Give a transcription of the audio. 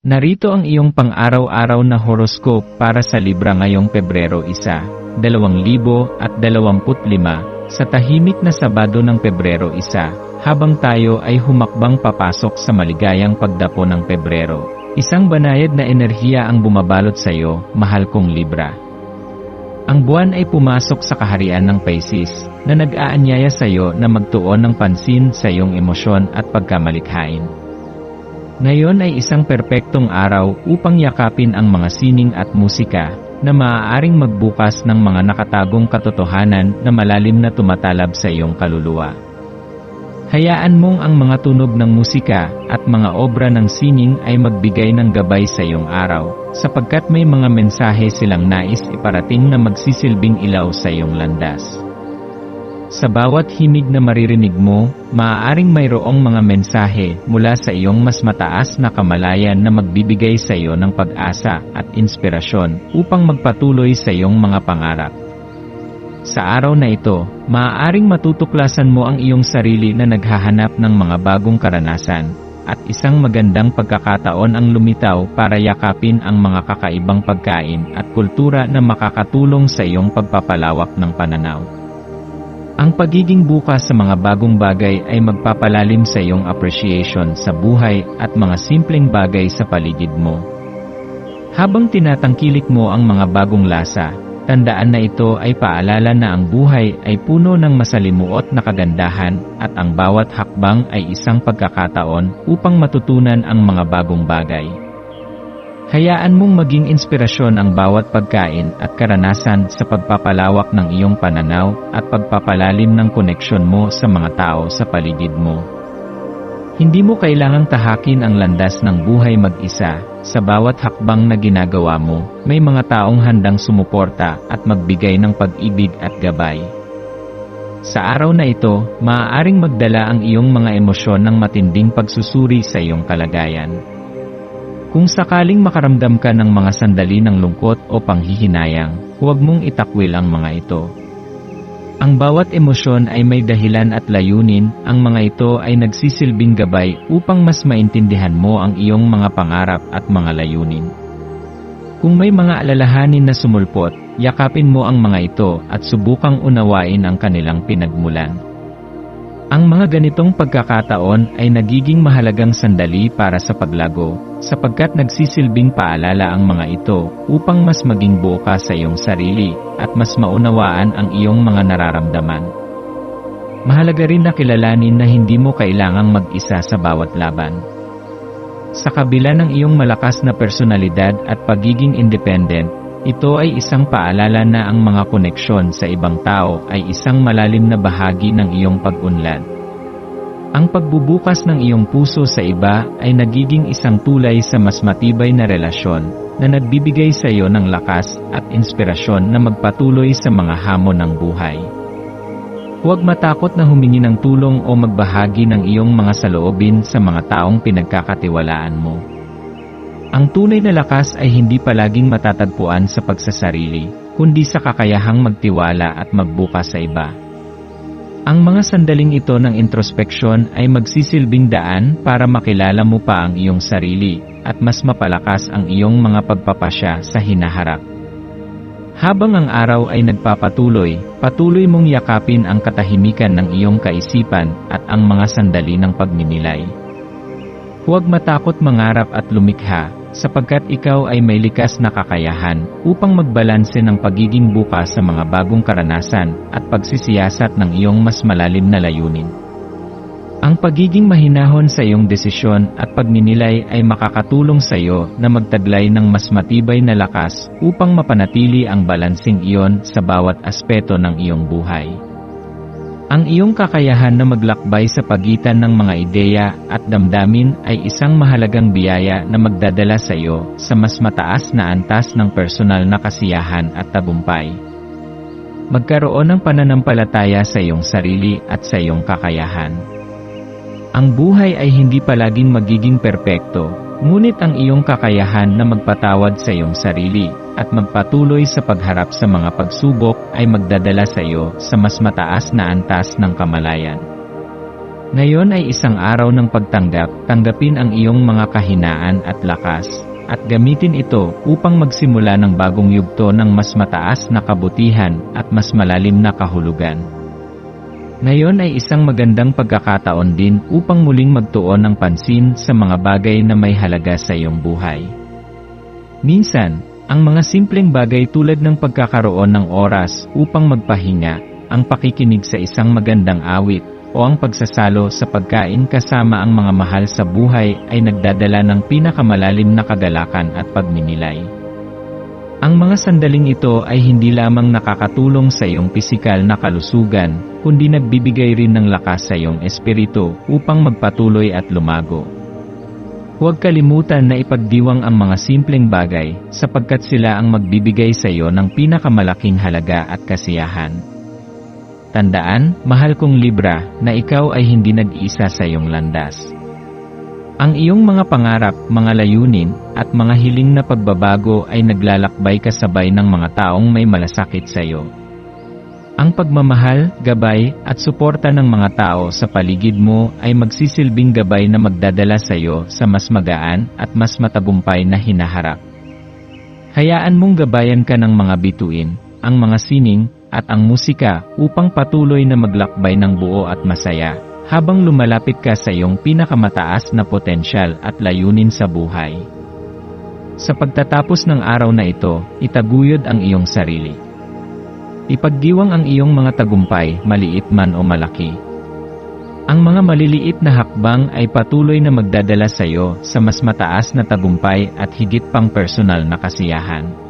Narito ang iyong pang-araw-araw na horoscope para sa Libra ngayong Pebrero 1, 2025, sa tahimik na Sabado ng Pebrero 1, habang tayo ay humakbang papasok sa maligayang pagdapo ng Pebrero. Isang banayad na enerhiya ang bumabalot sa iyo, mahal kong Libra. Ang buwan ay pumasok sa kaharian ng Pisces, na nag-aanyaya sa iyo na magtuon ng pansin sa iyong emosyon at pagkamalikhain. Ngayon ay isang perpektong araw upang yakapin ang mga sining at musika na maaaring magbukas ng mga nakatagong katotohanan na malalim na tumatalab sa iyong kaluluwa. Hayaan mong ang mga tunog ng musika at mga obra ng sining ay magbigay ng gabay sa iyong araw, sapagkat may mga mensahe silang nais iparating na magsisilbing ilaw sa iyong landas. Sa bawat himig na maririnig mo, maaaring mayroong mga mensahe mula sa iyong mas mataas na kamalayan na magbibigay sa iyo ng pag-asa at inspirasyon upang magpatuloy sa iyong mga pangarap. Sa araw na ito, maaaring matutuklasan mo ang iyong sarili na naghahanap ng mga bagong karanasan, at isang magandang pagkakataon ang lumitaw para yakapin ang mga kakaibang pagkain at kultura na makakatulong sa iyong pagpapalawak ng pananaw. Ang pagiging bukas sa mga bagong bagay ay magpapalalim sa iyong appreciation sa buhay at mga simpleng bagay sa paligid mo. Habang tinatangkilik mo ang mga bagong lasa, tandaan na ito ay paalala na ang buhay ay puno ng masalimuot na kagandahan at ang bawat hakbang ay isang pagkakataon upang matutunan ang mga bagong bagay. Hayaan mong maging inspirasyon ang bawat pagkain at karanasan sa pagpapalawak ng iyong pananaw at pagpapalalim ng koneksyon mo sa mga tao sa paligid mo. Hindi mo kailangang tahakin ang landas ng buhay mag-isa. Sa bawat hakbang na ginagawa mo, may mga taong handang sumuporta at magbigay ng pag-ibig at gabay. Sa araw na ito, maaaring magdala ang iyong mga emosyon ng matinding pagsusuri sa iyong kalagayan. Kung sakaling makaramdam ka ng mga sandali ng lungkot o panghihinayang, huwag mong itakwil ang mga ito. Ang bawat emosyon ay may dahilan at layunin, ang mga ito ay nagsisilbing gabay upang mas maintindihan mo ang iyong mga pangarap at mga layunin. Kung may mga alalahanin na sumulpot, yakapin mo ang mga ito at subukang unawain ang kanilang pinagmulan. Ang mga ganitong pagkakataon ay nagiging mahalagang sandali para sa paglago, sapagkat nagsisilbing paalala ang mga ito upang mas maging buka sa iyong sarili at mas maunawaan ang iyong mga nararamdaman. Mahalaga rin na kilalanin na hindi mo kailangang mag-isa sa bawat laban. Sa kabila ng iyong malakas na personalidad at pagiging independent, ito ay isang paalala na ang mga koneksyon sa ibang tao ay isang malalim na bahagi ng iyong pag-unlad. Ang pagbubukas ng iyong puso sa iba ay nagiging isang tulay sa mas matibay na relasyon na nagbibigay sa iyo ng lakas at inspirasyon na magpatuloy sa mga hamon ng buhay. Huwag matakot na humingi ng tulong o magbahagi ng iyong mga saloobin sa mga taong pinagkakatiwalaan mo. Ang tunay na lakas ay hindi palaging matatagpuan sa pagsasarili, kundi sa kakayahang magtiwala at magbukas sa iba. Ang mga sandaling ito ng introspeksyon ay magsisilbing daan para makilala mo pa ang iyong sarili at mas mapalakas ang iyong mga pagpapasya sa hinaharap. Habang ang araw ay nagpapatuloy, patuloy mong yakapin ang katahimikan ng iyong kaisipan at ang mga sandali ng pagninilay. Huwag matakot mangarap at lumikha, sapagkat ikaw ay may likas na kakayahan upang magbalanse ng pagiging bukas sa mga bagong karanasan at pagsisiyasat ng iyong mas malalim na layunin. Ang pagiging mahinahon sa iyong desisyon at pagninilay ay makakatulong sa iyo na magtaglay ng mas matibay na lakas upang mapanatili ang balansing iyon sa bawat aspeto ng iyong buhay. Ang iyong kakayahan na maglakbay sa pagitan ng mga ideya at damdamin ay isang mahalagang biyaya na magdadala sa iyo sa mas mataas na antas ng personal na kasiyahan at tagumpay. Magkaroon ng pananampalataya sa iyong sarili at sa iyong kakayahan. Ang buhay ay hindi palaging magiging perpekto, ngunit ang iyong kakayahan na magpatawad sa iyong sarili at magpatuloy sa pagharap sa mga pagsubok ay magdadala sa iyo sa mas mataas na antas ng kamalayan. Ngayon ay isang araw ng pagtanggap, tanggapin ang iyong mga kahinaan at lakas, at gamitin ito upang magsimula ng bagong yugto ng mas mataas na kabutihan at mas malalim na kahulugan. Ngayon ay isang magandang pagkakataon din upang muling magtuon ng pansin sa mga bagay na may halaga sa iyong buhay. Minsan, ang mga simpleng bagay tulad ng pagkakaroon ng oras upang magpahinga, ang pakikinig sa isang magandang awit, o ang pagsasalo sa pagkain kasama ang mga mahal sa buhay ay nagdadala ng pinakamalalim na kagalakan at pagninilay. Ang mga sandaling ito ay hindi lamang nakakatulong sa iyong pisikal na kalusugan, kundi nagbibigay rin ng lakas sa iyong espiritu upang magpatuloy at lumago. Huwag kalimutan na ipagdiwang ang mga simpleng bagay, sapagkat sila ang magbibigay sa iyo ng pinakamalaking halaga at kasiyahan. Tandaan, mahal kong Libra, na ikaw ay hindi nag-isa sa iyong landas. Ang iyong mga pangarap, mga layunin, at mga hiling na pagbabago ay naglalakbay kasabay ng mga taong may malasakit sa iyo. Ang pagmamahal, gabay, at suporta ng mga tao sa paligid mo ay magsisilbing gabay na magdadala sa iyo sa mas magaan at mas matagumpay na hinaharap. Hayaan mong gabayan ka ng mga bituin, ang mga sining, at ang musika upang patuloy na maglakbay ng buo at masaya, habang lumalapit ka sa iyong pinakamataas na potensyal at layunin sa buhay. Sa pagtatapos ng araw na ito, itaguyod ang iyong sarili. Ipagdiwang ang iyong mga tagumpay, maliit man o malaki. Ang mga maliliit na hakbang ay patuloy na magdadala sa iyo sa mas mataas na tagumpay at higit pang personal na kasiyahan.